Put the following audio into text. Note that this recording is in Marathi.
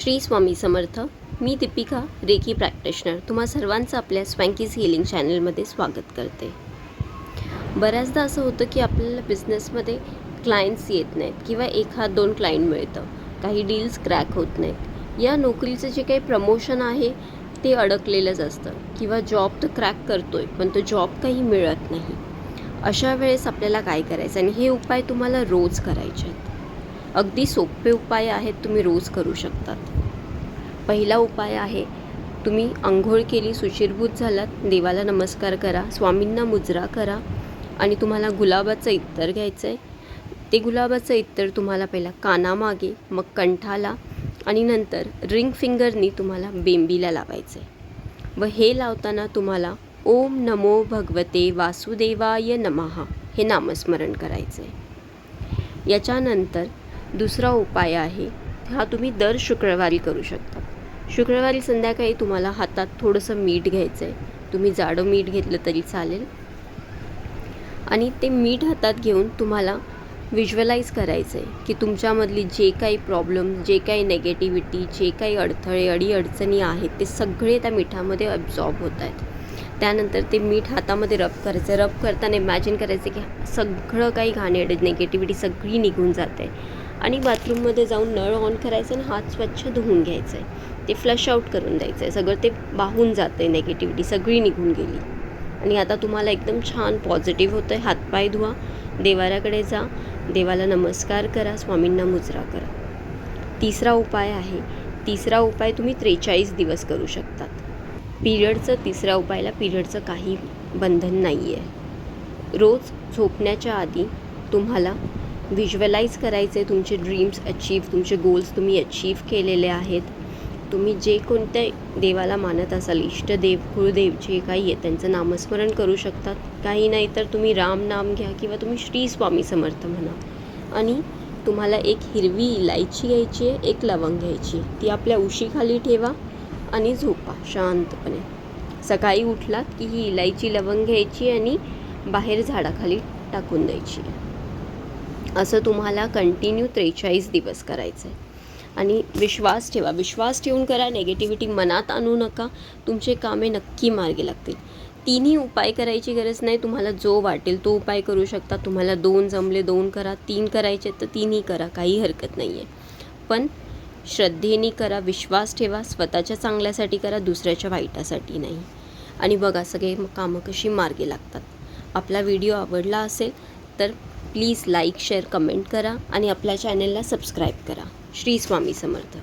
श्री स्वामी समर्थ मी दीपिका रेकी प्रॅक्टिशनर. तुम्हा सर्वांचं आपल्या स्वँकीज हिलिंग चॅनलमध्ये स्वागत करते. बऱ्याचदा असं होतं की आपल्याला बिझनेसमध्ये क्लायंट्स येत नाहीत किंवा एखाद दोन क्लायंट मिळतं. काही डील्स क्रॅक होत नाहीत. या नोकरीचं जे काही प्रमोशन आहे ते अडकलेलंच असतं. किंवा जॉब तर क्रॅक करतो आहे पण तो जॉब काही मिळत नाही. अशा वेळेस आपल्याला काय करायचं? आणि हे उपाय तुम्हाला रोज करायचे आहेत. अगदी सोपे उपाय आहेत तुम्ही रोज करू शकतात. पहिला उपाय आहे तुम्ही आंघोळ केली सुशीरभूत झालात देवाला नमस्कार करा स्वामींना मुजरा करा आणि तुम्हाला गुलाबाचं इत्तर घ्यायचं आहे ते गुलाबाचं इत्तर तुम्हाला पहिला कानामागे मग कंठाला आणि नंतर रिंग फिंगरनी तुम्हाला बेंबीला लावायचं आहे व हे लावताना तुम्हाला ओम नमो भगवते वासुदेवाय नमः हे नामस्मरण करायचं आहे याच्यानंतर दुसरा उपाय आहे हा तुम्ही दर शुक्रवारी करू शकता. शुक्रवारी संध्याकाळी तुम्हाला हातात थोडंसं मीठ घ्यायचं आहे तुम्ही जाडं मीठ घेतलं तरी चालेल. आणि ते मीठ हातात घेऊन तुम्हाला व्हिज्युअलाइज करायचं आहे की तुमच्यामधली जे काही प्रॉब्लेम जे काही नेगेटिव्हिटी जे काही अडथळे अडीअडचणी आहेत ते सगळे त्या मिठामध्ये ॲब्झॉर्ब होत आहेत त्यानंतर ते मीठ हातामध्ये रब करायचं रब करताना इमॅजिन करायचं की सगळं काही घाणेरडे नेगेटिव्हिटी सगळी निघून जाते. आणि बाथरूममध्ये जाऊन नळ ऑन करायचं आणि हात स्वच्छ धुवून घ्यायचं आहे ते फ्लश आऊट करून द्यायचं आहे सगळं ते वाहून जातं आहे नेगेटिव्हिटी सगळी निघून गेली. आणि आता तुम्हाला एकदम छान पॉझिटिव्ह होतं आहे हातपाय धुवा. देवाऱ्याकडे जा. देवाला नमस्कार करा. स्वामींना मुजरा करा. तिसरा उपाय आहे. तिसरा उपाय तुम्ही त्रेचाळीस दिवस करू शकतात. पिरियडचं तिसऱ्या उपायाला पिरियडचं काही बंधन नाही आहे रोज झोपण्याच्या आधी तुम्हाला व्हिज्युअलाइज करायचे तुमचे ड्रीम्स अचीव तुमचे गोल्स तुम्ही अचीव केलेले आहेत. तुम्ही जे कोणत्या देवाला मानत असाल इष्टदेव कुळदेव जे काही आहे त्यांचं नामस्मरण करू शकतात. काही नाही तर तुम्ही राम नाम घ्या किंवा तुम्ही श्री स्वामी समर्थ म्हणा. आणि तुम्हाला एक हिरवी इलायची घ्यायची आहे एक लवंग घ्यायची आहे. ती आपल्या उशीखाली ठेवा आणि झोपा शांतपणे. सकाळी उठलात की ही इलायची लवंग घ्यायची आणि बाहेर झाडाखाली टाकून द्यायची असं तुम्हाला कंटिन्यू त्रेचाळीस दिवस करायचं आहे. आणि विश्वास ठेवा. विश्वास ठेवून करा. नेगेटिव्हिटी मनात आणू नका. तुमचे कामे नक्की मार्गी लागतील. तिन्ही उपाय करायची गरज नाही. तुम्हाला जो वाटेल तो उपाय करू शकता. तुम्हाला दोन जमले दोन करा. तीन करायचे तर तीनही करा. काही हरकत नाही आहे पण श्रद्धेने करा. विश्वास ठेवा. स्वतःच्या चांगल्यासाठी करा. दुसऱ्याच्या वाईटासाठी नाही. आणि बघा सगळे कामं कशी मार्गी लागतात. आपला व्हिडिओ आवडला असेल तर प्लीज लाईक शेअर कमेंट करा आणि आपल्या चॅनलला सबस्क्राईब करा. श्री स्वामी समर्थ.